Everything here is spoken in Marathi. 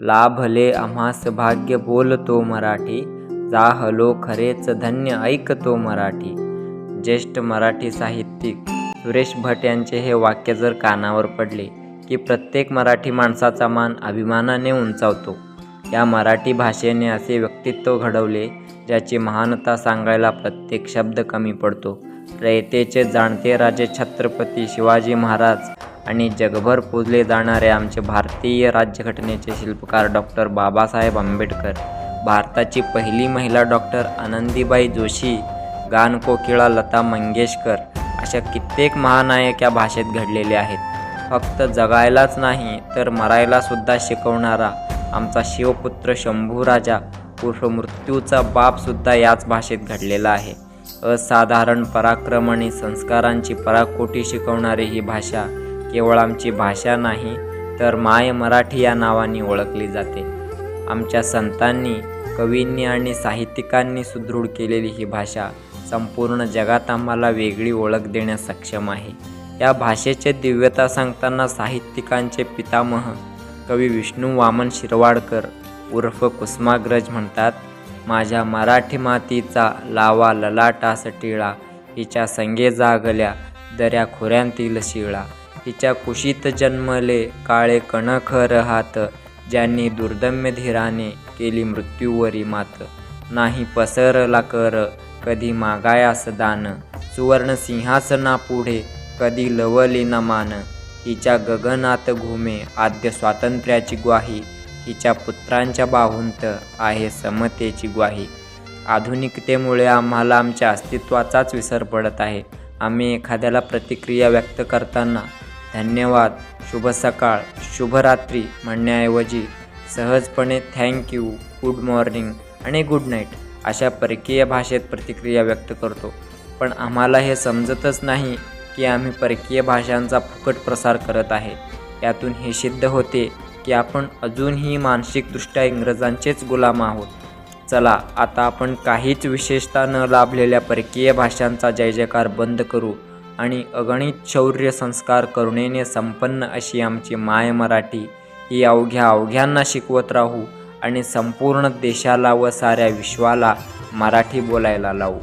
लाभले आम्हास भाग्य बोलतो मराठी जाहलो खरेच धन्य ऐकतो मराठी. ज्येष्ठ मराठी साहित्यिक सुरेश भट यांचे हे वाक्य जर कानावर पडले की प्रत्येक मराठी माणसाचा मान अभिमानाने उंचावतो. या मराठी भाषेने असे व्यक्तित्व घडवले ज्याची महानता सांगायला प्रत्येक शब्द कमी पडतो. रयतेचे जाणते राजे छत्रपती शिवाजी महाराज आणि जगभर पूजले जाणारे आमचे भारतीय राज्यघटनेचे शिल्पकार डॉक्टर बाबासाहेब आंबेडकर भारताची पहिली महिला डॉक्टर आनंदीबाई जोशी गानकोकिळा लता मंगेशकर अशा कित्येक महानायक या भाषेत घडलेले आहेत. फक्त जगायलाच नाही तर मरायलासुद्धा शिकवणारा आमचा शिवपुत्र शंभूराजा उर्फ मृत्यूचा बापसुद्धा याच भाषेत घडलेला आहे. असाधारण पराक्रम आणि संस्कारांची पराकोटी शिकवणारी ही भाषा केवळ आमची भाषा नाही तर माय मराठी या नावाने ओळखली जाते. आमच्या संतांनी कवींनी आणि साहित्यिकांनी सुदृढ केलेली ही भाषा संपूर्ण जगात आम्हाला वेगळी ओळख देण्यास सक्षम आहे. या भाषेचे दिव्यता सांगताना साहित्यिकांचे पितामह कवी विष्णू वामन शिरवाडकर उर्फ कुसुमाग्रज म्हणतात माझ्या मराठी मातीचा लावा ललाटा सटिळा हिच्या संगे जागल्या दऱ्या खोऱ्यांतील शिळा. हिच्या कुशीत जन्मले काळे कणखर हात ज्यांनी दुर्दम्य धीराने केली मृत्यूवरी मात. नाही पसरला कर कधी मागायास दान. सुवर्ण सिंहासनापुढे कधी लवली न मान. हिच्या गगनात घुमे आद्य स्वातंत्र्याची ग्वाही. हिच्या पुत्रांच्या बाहुंत आहे समतेची ग्वाही. आधुनिकतेमुळे आम्हाला आमच्या अस्तित्वाचाच विसर पडत आहे. आम्ही एखाद्याला प्रतिक्रिया व्यक्त करताना धन्यवाद. शुभ सकाळ. शुभरात्री म्हणण्याऐवजी सहजपणे थँक्यू गुड मॉर्निंग आणि गुड नाईट अशा परकीय भाषेत प्रतिक्रिया व्यक्त करतो. पण आम्हाला हे समजतच नाही की आम्ही परकीय भाषांचा फुकट प्रसार करत आहे. यातून हे सिद्ध होते की आपण अजूनही मानसिकदृष्ट्या इंग्रजांचेच गुलाम आहोत. चला आता आपण काहीच विशेषता न लाभलेल्या परकीय भाषांचा जय जयकार बंद करू. आणि अगणित शौर्य संस्कार करुणेने संपन्न अशी आमची माय मराठी. ही अवघ्या अवघ्यांना शिकवत राहू आणि संपूर्ण देशाला व साऱ्या विश्वाला मराठी बोलायला लावू.